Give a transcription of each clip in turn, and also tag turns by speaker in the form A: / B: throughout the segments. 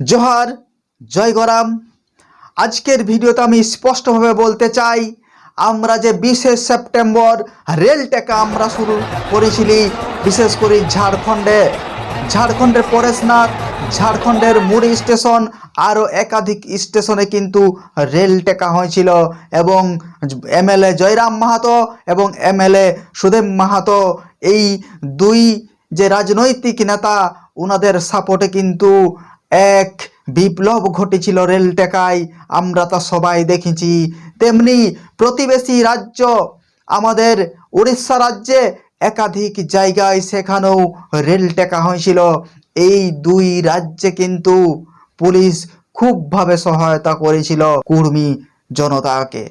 A: জোহার, জয় গরাম। আজকের ভিডিওতে আমি স্পষ্টভাবে বলতে চাই, আমরা যে বিশে সেপ্টেম্বর রেল টেকা আমরা শুরু করেছিলি, বিশেষ করে ঝাড়খণ্ডে। ঝাড়খণ্ডের পরেশনাথ, ঝাড়খণ্ডের মুড়ি স্টেশন, আরও একাধিক স্টেশনে কিন্তু রেল টেকা হয়েছিল এবং এমএলএ জয়রাম মাহাতো এবং এমএলএ সুদেব মাহাতো, এই দুই যে রাজনৈতিক নেতা ওনাদের সাপোর্টে কিন্তু এক বিপ্লব ঘটেছিল রেল টেকায়, আমরা তা সবাই দেখেছি। তেমনি প্রতিবেশী রাজ্য, আমাদের উড়িষ্যা রাজ্যে একাধিক জায়গায় সেখানেও রেল টেকা হয়েছিল। এই দুই রাজ্যে কিন্তু পুলিশ খুবভাবে সহায়তা করেছিল কুর্মী জনতাকে।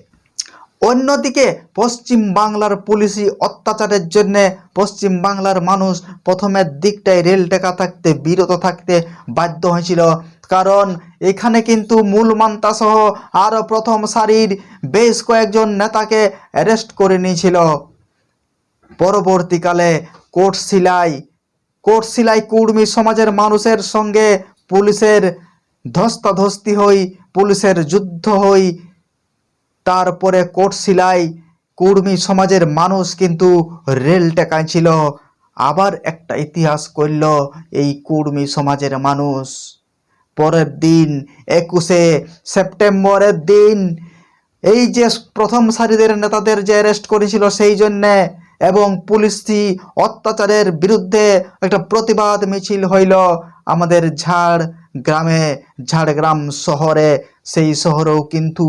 A: অন্যদিকে পশ্চিম বাংলার পুলিশি অত্যাচারের জন্য পশ্চিম বাংলার মানুষ প্রথমের দিকটায় রেল টেকা থাকতে, বিরত থাকতে বাধ্য হয়েছিল। কারণ এখানে কিন্তু মূল মান্তা সহ আরও প্রথম সারির বেশ কয়েকজন নেতাকে অ্যারেস্ট করে নিয়েছিল। পরবর্তীকালে কোট সিলাই কোট সিলাই কুর্মী সমাজের মানুষের সঙ্গে পুলিশের ধস্তাধস্তি হই, পুলিশের যুদ্ধ হই তারপরে কোট সিলাই কুর্মী সমাজের মানুষ কিন্তু রেল টেকায় ছিল আবার একটা ইতিহাস করল এই কুর্মী সমাজের মানুষ। পরের দিন একুশে সেপ্টেম্বরের দিন এই যে প্রথম সারিদের নেতাদের যে অ্যারেস্ট করেছিল সেই জন্যে এবং পুলিশি অত্যাচারের বিরুদ্ধে একটা প্রতিবাদ মিছিল হইল। আমাদের ঝাড় গ্রামে, ঝাড়গ্রাম শহরে, সেই শহরেও কিন্তু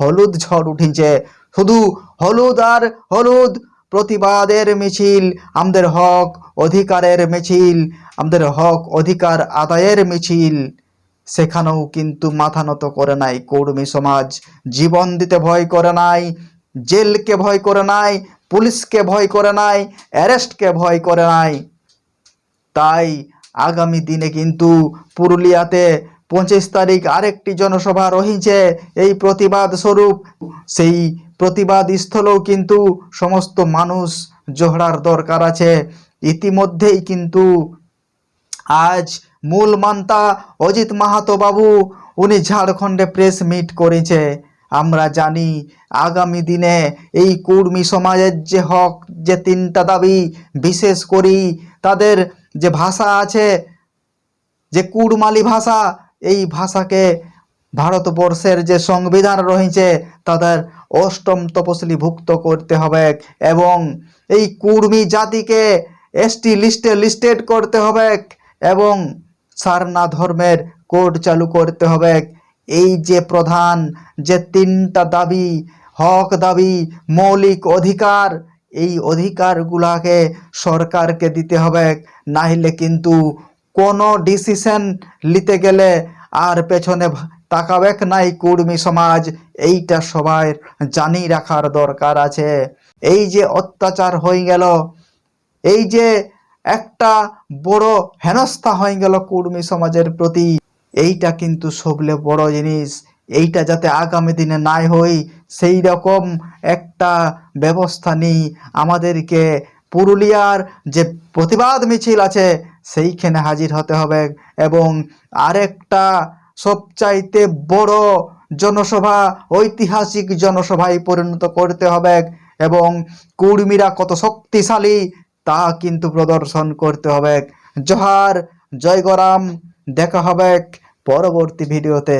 A: হলুদ ঝড় উঠেছে। শুধু হলুদ আর হলুদ, প্রতিবাদের মিছিল, আমাদের হক অধিকারের মিছিল, আমাদের হক অধিকার আদায়ের মিছিল। সেখানেও কিন্তু মাথা নত করে নাই কর্মী সমাজ। জীবন দিতে ভয় করে নাই, জেলকে ভয় করে নাই, পুলিশকে ভয় করে নাই, অ্যারেস্টকে ভয় করে নাই। তাই আগামী দিনে কিন্তু পুরুলিয়াতে পঁচিশ তারিখ আরেকটি জনসভা রহিছে। এই প্রতিবাদ স্বরূপ, সেই প্রতিবাদ স্থলেও কিন্তু সমস্ত মানুষ জোহরার দরকার আছে। ইতিমধ্যেই কিন্তু আজ মূল মান্তা অজিত মাহাতো বাবু, উনি ঝাড়খণ্ডে প্রেস মিট করেছে। আমরা জানি, আগামী দিনে এই কুর্মী সমাজের যে হক, যে তিনটা দাবি, বিশেষ করি তাদের যে ভাষা আছে, যে কুড়মালি ভাষা, এই ভাষাকে ভারতবর্ষের যে সংবিধান রয়েছে তাদের অষ্টম তপশিলি ভুক্ত করতে হবে এবং এই কুর্মী জাতিকে এসটি লিস্টে লিস্টেড করতে হবে এবং সারনা ধর্মের কোড চালু করতে হবে। এই যে প্রধান, যে তিনটা দাবি, হক দাবি, মৌলিক অধিকার এই অধিকারগুলাকে সরকারকে দিতে হবে। না হলে কিন্তু কোনো ডিসিশন নিতে গেলে আর পেছনে তাকাবেক নাই কুর্মী সমাজ। এইটা সবাই জানি রাখার দরকার আছে। এই যে অত্যাচার হয়ে গেল, এই যে একটা বড় হেনস্থা হয়ে গেল কুর্মী সমাজের প্রতি, এইটা কিন্তু সবলে বড় জিনিস। এইটা যাতে আগামী দিনে নাই হই সেই রকম একটা ব্যবস্থা নিই। আমাদেরকে পুরুলিয়ার যে প্রতিবাদ মিছিল আছে, সেইখানে হাজির হতে হবে এবং আরেকটা সবচাইতে বড় জনসভা, ঐতিহাসিক জনসভায় পরিণত করতে হবে এবং কুর্মীরা কত শক্তিশালী তা কিন্তু প্রদর্শন করতে হবে। জোহার, জয়গরাম, দেখা হবে পরবর্তী ভিডিওতে।